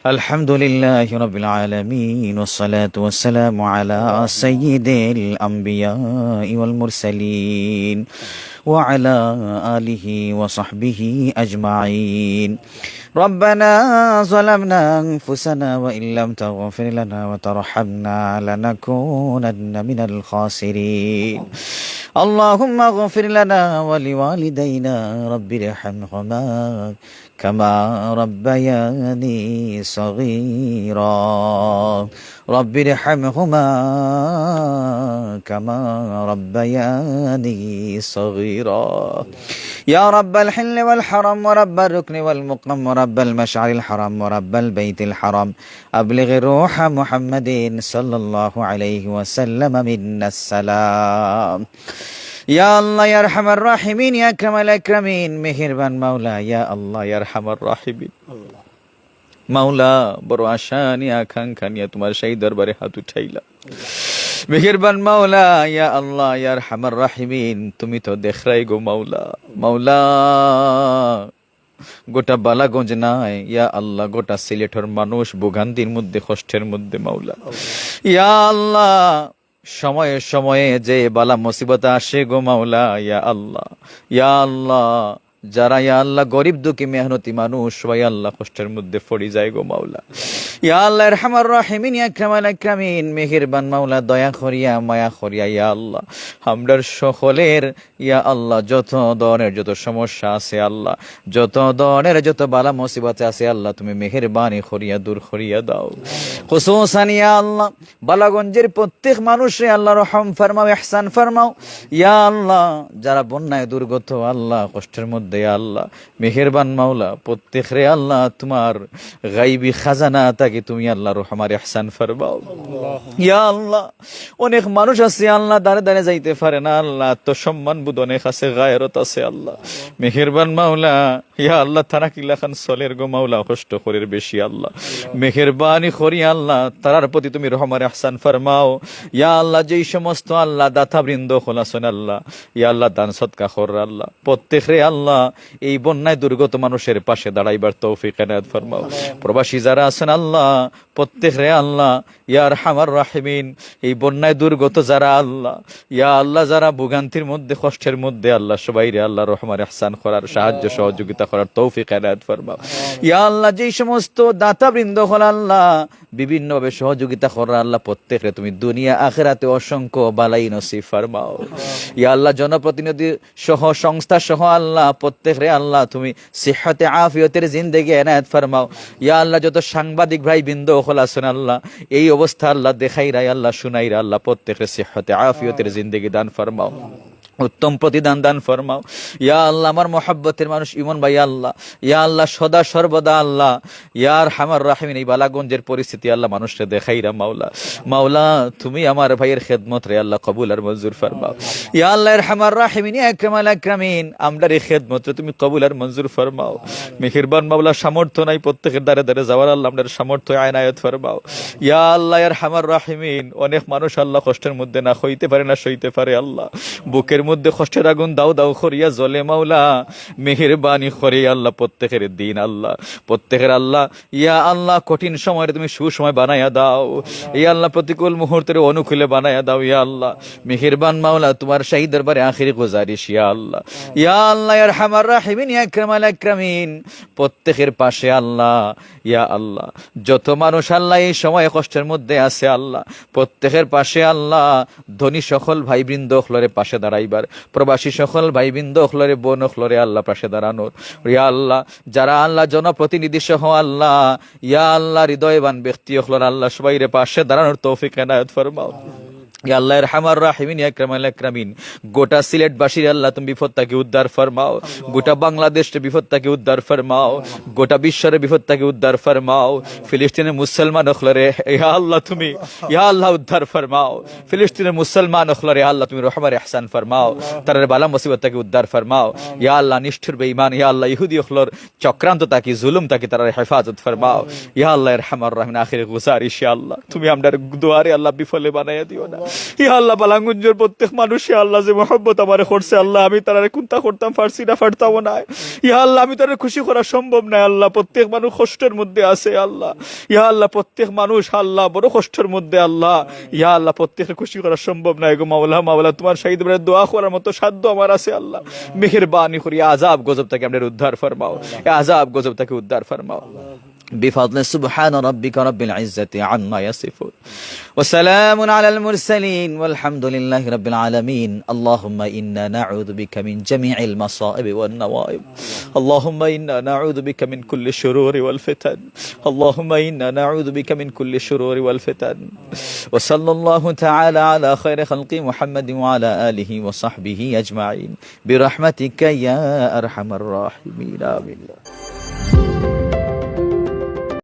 الحمد لله رب العالمين والصلاة والسلام على سيد الأنبياء والمرسلين وعلى آله وصحبه أجمعين. ربنا ظلمنا أنفسنا وإن لم تغفر لنا وترحمنا لنكونن من الخاسرين. اللهم اغفر لنا ولوالدينا رب ارحمهما. كما ربياني صغيرا. رب ارحمهما كما ربياني صغيرا. يا رب الحل والحرم ورب الركن والمقام ورب المشعر الحرام ورب البيت الحرام. أبلغ روح محمد صلى الله عليه وسلم منا السلام. ইয়া আল্লাহ ইয়ার হামার রাহিমিন, ইয়া আক্রামাল আকরামিন। মেহেরবান মাওলা, ইয়া আল্লাহ ইয়ার হামার রাহিমিন। মাওলা, বড় আশা নিয়ে আকাঙ্ক্ষা নিয়ে তোমার সেই দরবারে হাত উঠাইলা মেহেরবান মাওলা, ইয়া আল্লাহ ইয়ার হামার রাহিমিন, তুমি তো দেখরাই গো মাওলা। মাওলা, গোটা বালাগঞ্জ নাই, ইয়া আল্লাহ, গোটা সিলেটর মানুষ, ভোগান্তির মধ্যে, কষ্টের মধ্যে মাওলা। ইয়া আল্লাহ সময়ে সময়ে যে বালা মুসিবত আসে গো মাওলা, ইয়া আল্লাহ ইয়া আল্লাহ। যারা ইয়া আল্লাহ, গরিব দুঃখী, মেহনতি মানুষ, সবাই আল্লাহ কষ্টের মধ্যে পড়ে যায় গো মাওলা। ইয়া আল্লাহ রহমার রাহিমিন আকরামাল আকরামিন। মেহেরবান মাওলা, দয়া করিয়া, মায়া করিয়া, ইয়া আল্লাহ। আমরার সকলের, ইয়া আল্লাহ, যত ধরনের যত সমস্যা আছে আল্লাহ, যত ধরনের যত বালা মুসিবত আছে আল্লাহ, তুমি মেহেরবানি করিয়া, দূর করিয়া দাও। খুসুসান, ইয়া আল্লাহ, বালাগঞ্জের প্রত্যেক মানুষে আল্লাহ রহম ফরমাও, ইহসান ফরমাও। ইয়া আল্লাহ, যারা বন্যায় দুর্গত, আল্লাহ, কষ্টের মধ্যে আল্লাহ। মেহেরবান মাওলা প্রত্যেক রে আল্লাহ তোমার গাইবি খাজানা তাকে তুমি আল্লাহ রহমার ইহসান ফরমাও। ইয়া আল্লাহ অনেক মানুষ আছে আল্লাহ দাঁড়ে দাঁড়ে যাইতে পারে না আল্লাহ আত্মসম্মান বোধ অনেক আছে গায়রত আছে আল্লাহ। মেহেরবান মাওলা ইয়া আল্লাহ তারা কিলা খান সলের গো মাওলা কষ্ট করের বেশি আল্লাহ। মেহেরবানি করি আল্লাহ তারার প্রতি তুমি রহমার আহসান ফরমাও। ইয়া আল্লাহ যেই সমস্ত আল্লাহ দাতা বৃন্দ খোলাসন আল্লাহ ইয়া আল্লাহ দান সৎকা কর আল্লাহ। প্রত্যেক রে আল্লাহ এই বন্যায় দুর্গত মানুষের পাশে দাঁড়াইবার তৌফিক এনায়ত ফরমাও। প্রবাসী যারা আছেন আল্লাহ প্রত্যেক রে আল্লাহ ইয়ার হামার রাহিমিন। এই বন্যায় দুর্গত যারা আল্লাহ ইয়া আল্লাহ যারা ভোগান্তির মধ্যে কষ্টের মধ্যে আল্লাহ সবাই রে আল্লাহ রহমান আহসান করার সাহায্য সহযোগিতা করার তৌফিক এনায়ত ফরমাও। ইয়া আল্লাহ যেই সমস্ত দাতা বৃন্দ হল আল্লাহ বিভিন্নভাবে সহযোগিতা করার আল্লাহ প্রত্যেক রে তুমি দুনিয়া আখেরাতে অসংখ্য বালাই নসিব ফরমাও। ইয়া আল্লাহ জনপ্রতিনিধি সহ সংস্থা সহ আল্লাহ প্রত্যেক রে আল্লাহ তুমি সিহতে আফিয়তের জিন্দেগি এনায়ত ফরমাও। ইয়া আল্লাহ যত সাংবাদিক ভাই বৃন্দ হল আল্লাহ এই অবস্থা আল্লাহ দেখাই রায় আল্লাহ শুনাই রা আল্লাহ প্রত্যেকের সেহতে আফিয়তের জিন্দগি দান ফরমাও। উত্তম প্রতিদান দান ফরমাও। ইয়া আল্লাহ, আমার মহাব্বতের মানুষ ইমন ভাই আল্লাহ। ইয়া আল্লাহ, সদা সর্বদা আল্লাহ। ইয়ার হামার রাহিমিন, এই বালাগঞ্জের পরিস্থিতি আল্লাহ মানুষকে দেখাইরা, মাওলা। মাওলা, তুমি আমার ভাইয়ের খেদমত রে আল্লাহ কবুল আর মঞ্জুর ফরমাও। ইয়া আল্লাহ এর হামার রাহিমিন আকরামাল আকরামিন। আমরার এই খেদমত রে, তুমি কবুল আর মঞ্জুর ফরমাও। মেহেরবান মাওলা, সামর্থ্য নাই প্রত্যেকের দ্বারে দ্বারে যাওয়ার আল্লাহ আমাদের সামর্থ্য আয়নায়ত ফরমাও। ইয়া আল্লাহ ইয়ার হামার রাহিমিন, অনেক মানুষ আল্লাহ কষ্টের মধ্যে না হইতে পারে, না সইতে পারে আল্লাহ। বুকের মধ্যে কষ্টের আগুন, দাও দাও করিয়া জলে মাওলা। মেহেরবানি করে আল্লাহ, প্রত্যেকের দিন আল্লাহ, প্রত্যেকের আল্লাহ। ইয়া আল্লাহ, কঠিন সময়ে তুমি সুসময় বানাইয়া দাও। ইয়া আল্লাহ, প্রতিকূল মুহূর্তের অনুকূলে বানাইয়া দাও, ইয়া আল্লাহ। মেহেরবান মাওলা, তোমার শাহী দরবারে আখিরি গুজারিশ, ইয়া আল্লাহ। ইয়া আল্লাহ ইয়ার হামার রাহিমিন, ইয়া আকরামাল আকরামিন প্রত্যেকের পাশে আল্লাহ, ইয়া আল্লাহ। যত মানুষ আল্লাহ, এই সময় কষ্টের মধ্যে আছে আল্লাহ। প্রত্যেকের পাশে আল্লাহ। ধনী সকল ভাইবৃন্দ হলরে পাশে দাঁড়াইবার প্রবাসী সকল ভাইবৃন্দ হলরে বোন হলরে আল্লাহ পাশে দাঁড়ানোর। ইয়া আল্লাহ, যারা আল্লাহ জনপ্রতিনিধি সহ আল্লাহ, ইয়া আল্লাহ হৃদয়বান ব্যক্তি হলর আল্লাহ সবাই রে পাশে দাঁড়ানোর তৌফিক এনায়ত ফরমাও। আল্লাহ রহমার রাহিমিন আকরামাল আকরামিন গোটা সিলেটবাসীর আল্লাহ তুমি বিপদ তাকে উদ্ধার ফরমাও। গোটা বাংলাদেশের বিপদ তাকে উদ্ধার ফরমাও। গোটা বিশ্বের বিপদ তাকে উদ্ধার ফরমাও। ফিলিস্তিনের মুসলমান অখলরে ইয়া আল্লাহ তুমি ইয়া আল্লাহ উদ্ধার ফরমাও। ফিলিস্তিনের মুসলমান অখলরে আল্লাহ তুমি রহমার ইহসান ফরমাও। তার বালা মুসিবত তাকে উদ্ধার ফরমাও। ইয়া আল্লাহ নিষ্ঠুর বেঈমান ইয়া আল্লাহ ইহুদি অখলর চক্রান্ত তাকে জুলুম তাকে তার হেফাজত ফরমাও। ইয়া আল্লাহ রহমার রাহিমিন আখিরে গুজারিশ ইয়া আল্লাহ তুমি আমরার দুয়ারে আল্লাহ বিফলে বানাইয়া দিও না। আল্লাহ, বালাঙ্গুঞ্জের প্রত্যেক মানুষ ইয়া আল্লাহ, যে মহব্বত আমারে করছে, আল্লাহ, আমি তারা কুন্তা করতাম পারছি না পারতাম না ইয়া আল্লাহ, আমি তারা খুশি করা সম্ভব না আল্লাহ, প্রত্যেক মানুষ কষ্টের মধ্যে আছে, আল্লাহ। ইয়া আল্লাহ, প্রত্যেক মানুষ, আল্লাহ, বড় কষ্টের মধ্যে, আল্লাহ। ইয়া আল্লাহ প্রত্যেককে খুশি করা সম্ভব না এগো মাওলা মাওলা, তোমার শাহিদ বেড়ে দোয়া করার মতো সাধ্য আমার আছে, আল্লাহ। মেহেরবানি করি আজাব গজব থেকে আমাদের উদ্ধার ফরমাও আজাব গজব থেকে উদ্ধার ফরমাও। بفضل سبحان ربك رب العزة عما يصفون. وسلام على المرسلين والحمد لله رب العالمين. اللهم إنا نعوذ بك من جميع المصائب والنوائب اللهم إنا نعوذ بك من كل الشرور والفتن. اللهم إنا نعوذ بك من كل الشرور والفتن. وصلى الله تعالى على خير خلق محمد وعلى آله وصحبه أجمعين. برحمتك يا أرحم الراحمين. آمين.